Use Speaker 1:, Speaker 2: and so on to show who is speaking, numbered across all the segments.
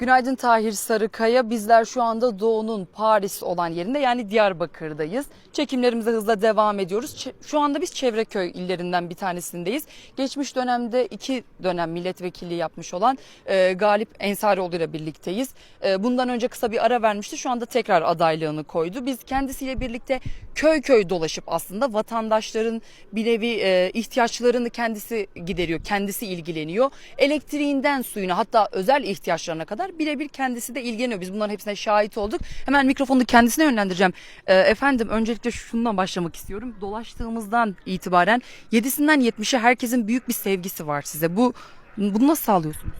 Speaker 1: Günaydın Tahir Sarıkaya. Bizler şu anda Doğu'nun Paris olan yerinde yani Diyarbakır'dayız. Çekimlerimize hızla devam ediyoruz. Şu anda biz Çevreköy illerinden bir tanesindeyiz. Geçmiş dönemde iki dönem milletvekilliği yapmış olan e, Galip Ensarioğlu ile birlikteyiz. E, bundan önce kısa bir ara vermişti. Şu anda tekrar adaylığını koydu. Biz kendisiyle birlikte köy köy dolaşıp aslında vatandaşların bir nevi e, ihtiyaçlarını kendisi gideriyor, kendisi ilgileniyor. Elektriğinden suyuna hatta özel ihtiyaçlarına kadar birebir kendisi de ilgileniyor. Biz bunların hepsine şahit olduk. Hemen mikrofonu kendisine yönlendireceğim. E, efendim öncelikle şundan başlamak istiyorum. Dolaştığımızdan itibaren 7'sinden 70'e herkesin büyük bir sevgisi var size. Bu bunu nasıl sağlıyorsunuz?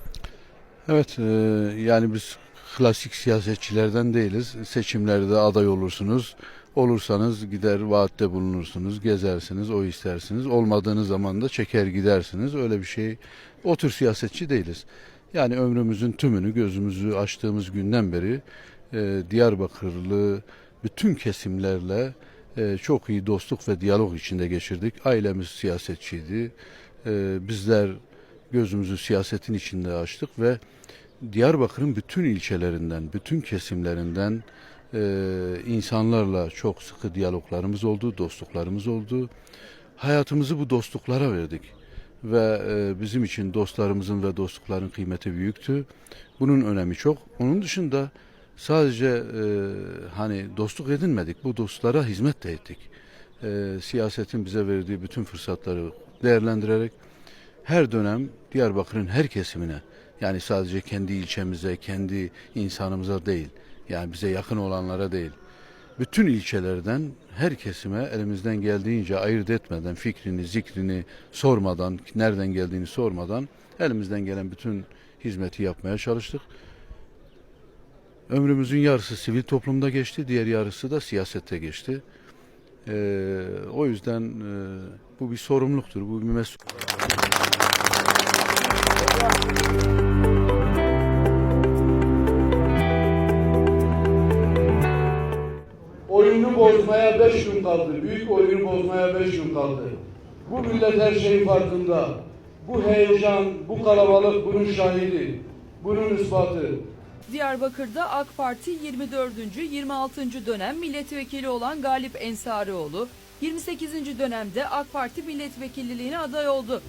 Speaker 2: Evet, e, yani biz klasik siyasetçilerden değiliz. Seçimlerde aday olursunuz. Olursanız gider vaatte bulunursunuz, gezersiniz, o istersiniz. Olmadığınız zaman da çeker gidersiniz. Öyle bir şey. O tür siyasetçi değiliz. Yani ömrümüzün tümünü gözümüzü açtığımız günden beri e, Diyarbakırlı bütün kesimlerle e, çok iyi dostluk ve diyalog içinde geçirdik. Ailemiz siyasetçiydi. E, bizler gözümüzü siyasetin içinde açtık ve Diyarbakır'ın bütün ilçelerinden, bütün kesimlerinden e, insanlarla çok sıkı diyaloglarımız oldu, dostluklarımız oldu. Hayatımızı bu dostluklara verdik ve e, bizim için dostlarımızın ve dostlukların kıymeti büyüktü. Bunun önemi çok. Onun dışında sadece e, hani dostluk edinmedik, bu dostlara hizmet de ettik. E, siyasetin bize verdiği bütün fırsatları değerlendirerek her dönem Diyarbakır'ın her kesimine yani sadece kendi ilçemize, kendi insanımıza değil yani bize yakın olanlara değil bütün ilçelerden her kesime elimizden geldiğince ayırt etmeden fikrini, zikrini sormadan, nereden geldiğini sormadan elimizden gelen bütün hizmeti yapmaya çalıştık. Ömrümüzün yarısı sivil toplumda geçti, diğer yarısı da siyasette geçti. Ee, o yüzden e, bu bir sorumluluktur, bu bir mesul.
Speaker 3: Oyunu bozmaya beş gün kaldı. Büyük oyunu bozmaya beş gün kaldı. Bu millet her şeyin farkında. Bu heyecan, bu kalabalık bunun şahidi. Bunun ispatı.
Speaker 1: Diyarbakır'da AK Parti 24. 26. dönem milletvekili olan Galip Ensarioğlu 28. dönemde AK Parti milletvekilliğine aday oldu.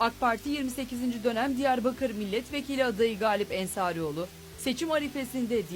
Speaker 1: AK Parti 28. dönem Diyarbakır milletvekili adayı Galip Ensarioğlu seçim arifesinde Diyarbakır